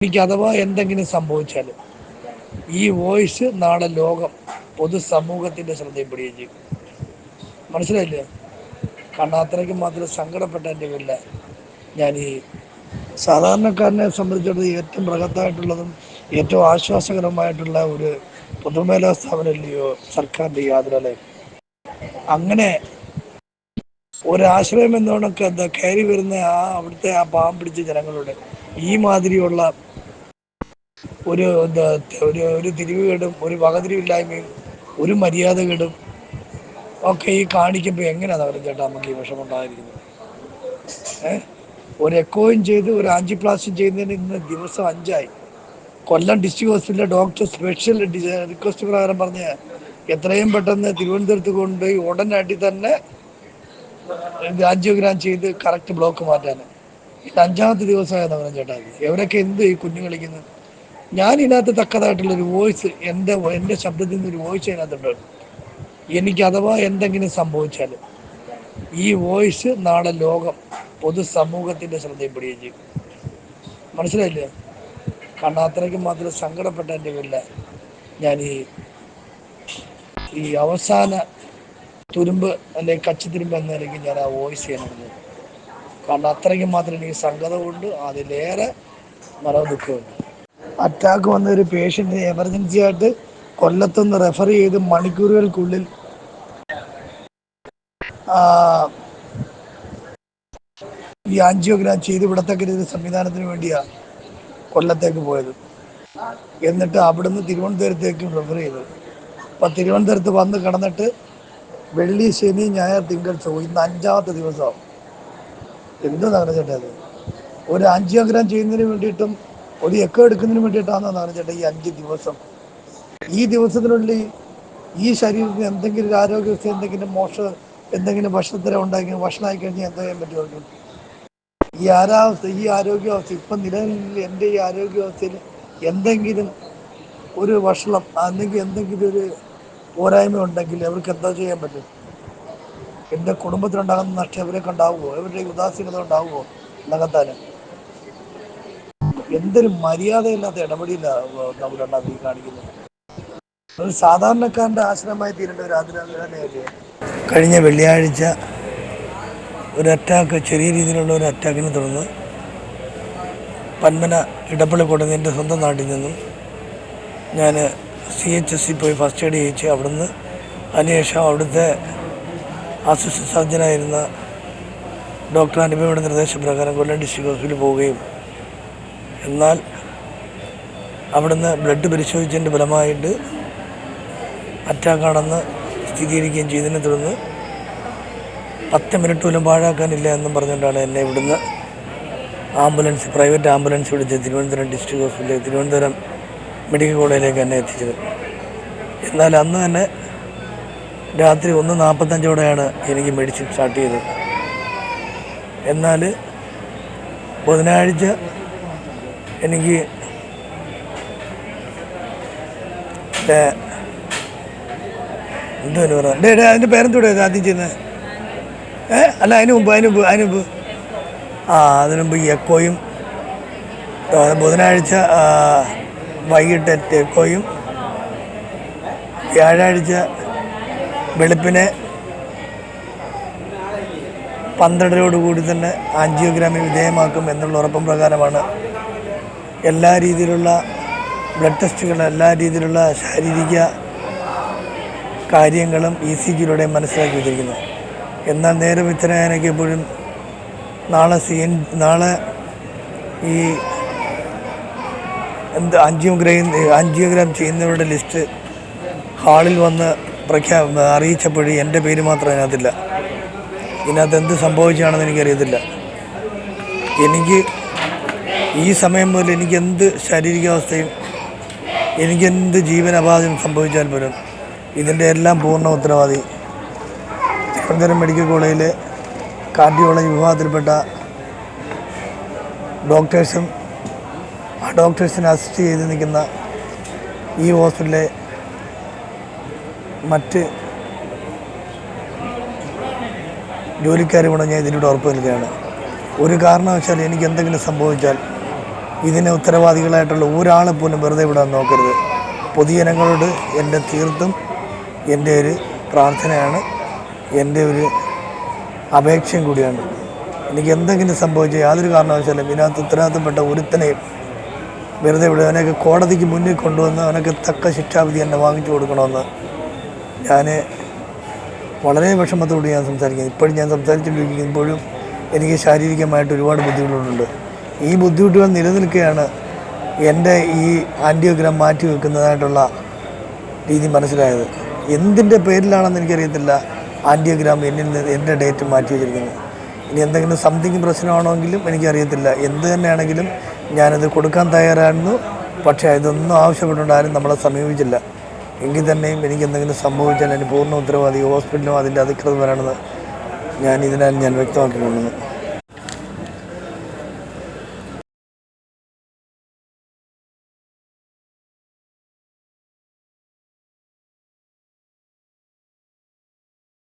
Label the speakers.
Speaker 1: എനിക്ക് അഥവാ എന്തെങ്കിലും സംഭവിച്ചാൽ ഈ വോയിസ് നാളെ ലോകം പൊതുസമൂഹത്തിന്റെ ശ്രദ്ധയിൽപ്പെടുകയും ചെയ്യും. മനസ്സിലായില്ലേ? കാരണം അത്രയ്ക്ക് മാത്രം സങ്കടപ്പെട്ട എന്റെ പേരില്ല ഞാൻ ഈ സാധാരണക്കാരനെ സംബന്ധിച്ചിടത്തോളം ഏറ്റവും ബൃഹത്തായിട്ടുള്ളതും ഏറ്റവും ആശ്വാസകരമായിട്ടുള്ള ഒരു പൊതുമേഖലാ സ്ഥാപനമല്ലയോ സർക്കാരിന്റെ ഈ അങ്ങനെ ഒരാശ്രയം എന്നോണൊക്കെ എന്താ കയറി വരുന്ന ആ അവിടുത്തെ ആ പാവം പിടിച്ച ജനങ്ങളുടെ ഈ മാതിരിയുള്ള ഒരു ഒരു ഒരു തിരിവുകേടും ഒരു വകതിരിവില്ലായ്മയും ഒരു മര്യാദകേടും ഒക്കെ ഈ കാണിക്കുമ്പോൾ എങ്ങനെയാണ് അവരും ചേട്ടാ നമുക്ക് ഈ വിഷമം ഉണ്ടായിരിക്കുന്നത് ഏഹ് ഒരു എക്കോയും ചെയ്ത് ഒരു ആൻജിപ്ലാസ്റ്റും ചെയ്യുന്നതിന് ഇന്ന് ദിവസം അഞ്ചായി. കൊല്ലം ഡിസ്ട്രിക്ട് ഹോസ്പിറ്റലിലെ ഡോക്ടർ സ്പെഷ്യൽ റിക്വസ്റ്റ് പ്രകാരം പറഞ്ഞ എത്രയും പെട്ടെന്ന് തിരുവനന്തപുരത്ത് കൊണ്ടുപോയി ഉടനടി തന്നെ ആൻജിയോഗ്രാം ചെയ്ത് കറക്റ്റ് ബ്ലോക്ക് മാറ്റാൻ. ഇത് അഞ്ചാമത്തെ ദിവസമായിരുന്നു പറഞ്ഞു ചേട്ടാ. എവരൊക്കെ എന്ത് ഈ കുഞ്ഞു കളിക്കുന്നത് ഞാൻ ഇതിനകത്ത് തക്കതായിട്ടുള്ളൊരു വോയിസ് എന്റെ എന്റെ ശബ്ദത്തിൽ നിന്ന് ഒരു വോയിസ് അതിനകത്തുണ്ട്. എനിക്ക് അഥവാ എന്തെങ്കിലും സംഭവിച്ചാൽ ഈ വോയിസ് നാളെ ലോകം പൊതുസമൂഹത്തിന്റെ ശ്രദ്ധയിൽപ്പെടുകയും ചെയ്യും. മനസ്സിലായില്ലേ? കാരണം അത്രയ്ക്ക് മാത്രം സങ്കടപ്പെട്ട എന്റെ വില ഞാൻ ഈ ഈ അവസാന തുരുമ്പ് അല്ലെങ്കിൽ കച്ചിത്തുരുമ്പ് എന്ന നിലയ്ക്ക് ഞാൻ ആ വോയിസ് ചെയ്യണമെന്ന് കാരണം അത്രയ്ക്ക് മാത്രം എനിക്ക് സങ്കടമുണ്ട് അതിലേറെ മനോദുഃഖമുണ്ട് അറ്റാക്ക് വന്ന ഒരു പേഷ്യന്റിനെ എമർജൻസി ആയിട്ട് കൊല്ലത്തുനിന്ന് റെഫർ ചെയ്ത് മണിക്കൂറുകൾക്കുള്ളിൽ ഈ ആൻജിയോഗ്രാം ചെയ്ത് വിടത്തക്ക രീതി സംവിധാനത്തിന് വേണ്ടിയാ കൊല്ലത്തേക്ക് പോയത്. എന്നിട്ട് അവിടുന്ന് തിരുവനന്തപുരത്തേക്കും റെഫർ ചെയ്തത് അപ്പം തിരുവനന്തപുരത്ത് വന്ന് കടന്നിട്ട് വെള്ളി ശനി ഞായർ തിങ്കൾ ചൊവ്വ ഇന്ന് അഞ്ചാമത്തെ ദിവസമാവും. എന്ത് ചേട്ടാ ഒരു ഒരു ആൻജിയോഗ്രാം ചെയ്യുന്നതിന് വേണ്ടിയിട്ടും ഒരു എക്കോ എടുക്കുന്നതിന് വേണ്ടിയിട്ടാണെന്നാണ് ചേട്ടാ ഈ അഞ്ച് ദിവസം. ഈ ദിവസത്തിനുള്ളിൽ ഈ ശരീരത്തിന് എന്തെങ്കിലും ആരോഗ്യവസ്ഥ എന്തെങ്കിലും മോശ എന്തെങ്കിലും ഭക്ഷണത്തിനെ ഉണ്ടാക്കി ഭക്ഷണമായി കഴിഞ്ഞാൽ എന്താ ചെയ്യാൻ പറ്റും അവർക്ക്? ഈ ആരാവസ്ഥ ഈ ആരോഗ്യാവസ്ഥ ഇപ്പം നിലവിൽ എന്റെ ഈ ആരോഗ്യാവസ്ഥയിൽ എന്തെങ്കിലും ഒരു വഷളം അല്ലെങ്കിൽ എന്തെങ്കിലും ഒരു പോരായ്മ ഉണ്ടെങ്കിൽ അവർക്ക് എന്താ ചെയ്യാൻ പറ്റും? എന്റെ കുടുംബത്തിനുണ്ടാകുന്ന നഷ്ടം ഇവരൊക്കെ ഉണ്ടാവുമോ? ഇവരുടെ ഉദാസീനത ഉണ്ടാവുമോ? നികത്താൻ എന്തൊരു മര്യാദയില്ലാത്ത ഇടപെടിയില്ല നമ്മുടെ നീ കാണിക്കുന്നത്. ഒരു ആശ്രമമായി തീരേണ്ട ഒരു ആതിരാലയല്ലേ കഴിഞ്ഞ വെള്ളിയാഴ്ച ഒരു അറ്റാക്ക് ചെറിയ രീതിയിലുള്ള ഒരു അറ്റാക്കിനെ തുടർന്ന് പന്മന ഇടപ്പള്ളിക്കോട്ടെ എന്റെ സ്വന്തം നാട്ടിൽ നിന്നും ഞാൻ സി എച്ച് എസ് സി പോയി ഫസ്റ്റ് എയ്ഡ് ചെയ്യിച്ച് അവിടുന്ന് അതിനുശേഷം അവിടുത്തെ അസിസ്റ്റന്റ് സർജനായിരുന്ന ഡോക്ടർ അനുപമയുടെ നിർദ്ദേശപ്രകാരം കൊല്ലം ഡിസ്ട്രിക്ട് ഹോസ്പിറ്റലിൽ പോവുകയും എന്നാൽ അവിടുന്ന് ബ്ലഡ് പരിശോധിച്ചതിന്റെ ഫലമായിട്ട് അറ്റാക്കാണെന്ന് സ്ഥിരീകരിക്കുകയും ചെയ്തതിനെ തുടർന്ന് പത്ത് മിനിറ്റ് പോലും പാഴാക്കാനില്ല എന്നും പറഞ്ഞുകൊണ്ടാണ് എന്നെ ഇവിടുന്ന് ആംബുലൻസ് പ്രൈവറ്റ് ആംബുലൻസ് വിളിച്ച് തിരുവനന്തപുരം ഡിസ്ട്രിക്ട് ഹോസ്പിറ്റലിൽ തിരുവനന്തപുരം മെഡിക്കൽ കോളേജിലേക്ക് എന്നെ എത്തിച്ചത്. എന്നാൽ അന്ന് തന്നെ രാത്രി ഒന്ന് നാൽപ്പത്തഞ്ചോടെയാണ് എനിക്ക് മെഡിസിൻ സ്റ്റാർട്ട് ചെയ്തത്. എന്നാൽ ബുധനാഴ്ച എനിക്ക് എന്തോ പറഞ്ഞു ഡേ ഡേ അതിന്റെ പേരെന്തൂടെ ആദ്യം ചെയ്യുന്നത്? ഏ? അല്ല അതിന് മുമ്പ് അതിന് മുമ്പ് അതിന് മുമ്പ്. ആ അതിന് മുമ്പ് എക്കോയും ബുധനാഴ്ച വൈകിട്ട് എക്കോയും വ്യാഴാഴ്ച വെളുപ്പിനെ പന്ത്രണ്ടരോടുകൂടി തന്നെ ആൻജിയോഗ്രാമിന് വിധേയമാക്കും എന്നുള്ള ഉറപ്പം പ്രകാരമാണ് എല്ലാ രീതിയിലുള്ള ബ്ലഡ് ടെസ്റ്റുകൾ എല്ലാ രീതിയിലുള്ള ശാരീരിക കാര്യങ്ങളും ഇ സി ജിയിലൂടെ മനസ്സിലാക്കി വെച്ചിരിക്കുന്നു. എന്നാൽ നേരെ വിത്തനായനൊക്കെ എപ്പോഴും നാളെ സി എൻ നാളെ ഈ എന്ത് ആൻജിയോഗ്രാം ആൻജിയോഗ്രാം ചെയ്യുന്നവരുടെ ലിസ്റ്റ് ഹാളിൽ വന്ന് പ്രഖ്യാ അറിയിച്ചപ്പോഴും എന്റെ പേര് മാത്രം അതിനകത്തില്ല. ഇതിനകത്ത് എന്ത് സംഭവിച്ചാണെന്ന് എനിക്കറിയത്തില്ല. എനിക്ക് ഈ സമയം മുതൽ എനിക്ക് എന്ത് ശാരീരികാവസ്ഥയും എനിക്കെന്ത് ജീവനപാതം സംഭവിച്ചാൽ പോലും ഇതിന്റെ എല്ലാം പൂർണ ഉത്തരവാദി. തിരുവനന്തപുരം മെഡിക്കൽ കോളേജിലെ കാർഡിയോളജി വിഭാഗത്തിൽപ്പെട്ട ഡോക്ടേഴ്സും ആ ഡോക്ടേഴ്സിനെ അസിസ്റ്റ് ചെയ്ത് നിൽക്കുന്ന ഈ ഹോസ്പിറ്റലിലെ മറ്റ് ജോലിക്കാരും കൂടെ ഞാൻ ഇതിലൂടെ ഉറപ്പ് നൽകുകയാണ്. ഒരു കാരണവശാൽ എനിക്ക് എന്തെങ്കിലും സംഭവിച്ചാൽ ഇതിന് ഉത്തരവാദികളായിട്ടുള്ള ഒരാളെ പോലും വെറുതെ വിടാൻ നോക്കരുത്. പൊതുജനങ്ങളോട് എന്റെ തീർത്തും എന്റെ ഒരു പ്രാർത്ഥനയാണ്. എന്റെ ഒരു അപേക്ഷയും കൂടിയാണ്. എനിക്ക് എന്തെങ്കിലും സംഭവിച്ച യാതൊരു കാരണവശാലും ഇതിനകത്ത് ഉത്തരവാദിത്തപ്പെട്ട ഒരുത്തനെയും വെറുതെ വിടുക. അവനൊക്കെ കോടതിക്ക് മുന്നിൽ കൊണ്ടുവന്ന് അവനൊക്കെ തക്ക ശിക്ഷാവിധി എന്നെ വാങ്ങിച്ചു കൊടുക്കണമെന്ന് ഞാൻ വളരെ വിഷമത്തോട് ഞാൻ സംസാരിക്കുന്നത് ഇപ്പോഴും ഞാൻ സംസാരിച്ചുകൊണ്ടിരിക്കുമ്പോഴും എനിക്ക് ശാരീരികമായിട്ട് ഒരുപാട് ബുദ്ധിമുട്ടുകളുണ്ട് ഈ ബുദ്ധിമുട്ടുകൾ നിലനിൽക്കുകയാണ് എന്റെ ഈ ആന്റിയോഗ്രാം മാറ്റി വെക്കുന്നതായിട്ടുള്ള രീതി മനസ്സിലായത്. എന്തിന്റെ പേരിലാണെന്ന് എനിക്കറിയത്തില്ല. ആന്റിയോഗ്രാം എന്നിൽ നിന്ന് എന്റെ ഡേറ്റ് മാറ്റി വെച്ചിരിക്കുന്നത് ഇനി എന്തെങ്കിലും സംതിങ് പ്രശ്നമാണെങ്കിലും എനിക്കറിയത്തില്ല. എന്ത് തന്നെയാണെങ്കിലും ഞാനത് കൊടുക്കാൻ തയ്യാറായിരുന്നു. പക്ഷേ ഇതൊന്നും ആവശ്യപ്പെട്ടുകൊണ്ട് ആരും നമ്മളെ സമീപിച്ചില്ല. എങ്കിൽ തന്നെയും എനിക്ക് എന്തെങ്കിലും സംഭവിച്ചാൽ അതിന് പൂർണ ഉത്തരവാദി ഹോസ്പിറ്റലും അതിന്റെ അധികൃതമാണെന്ന് ഞാൻ ഇതിനാൽ ഞാൻ വ്യക്തമാക്കിക്കൊള്ളുന്നു.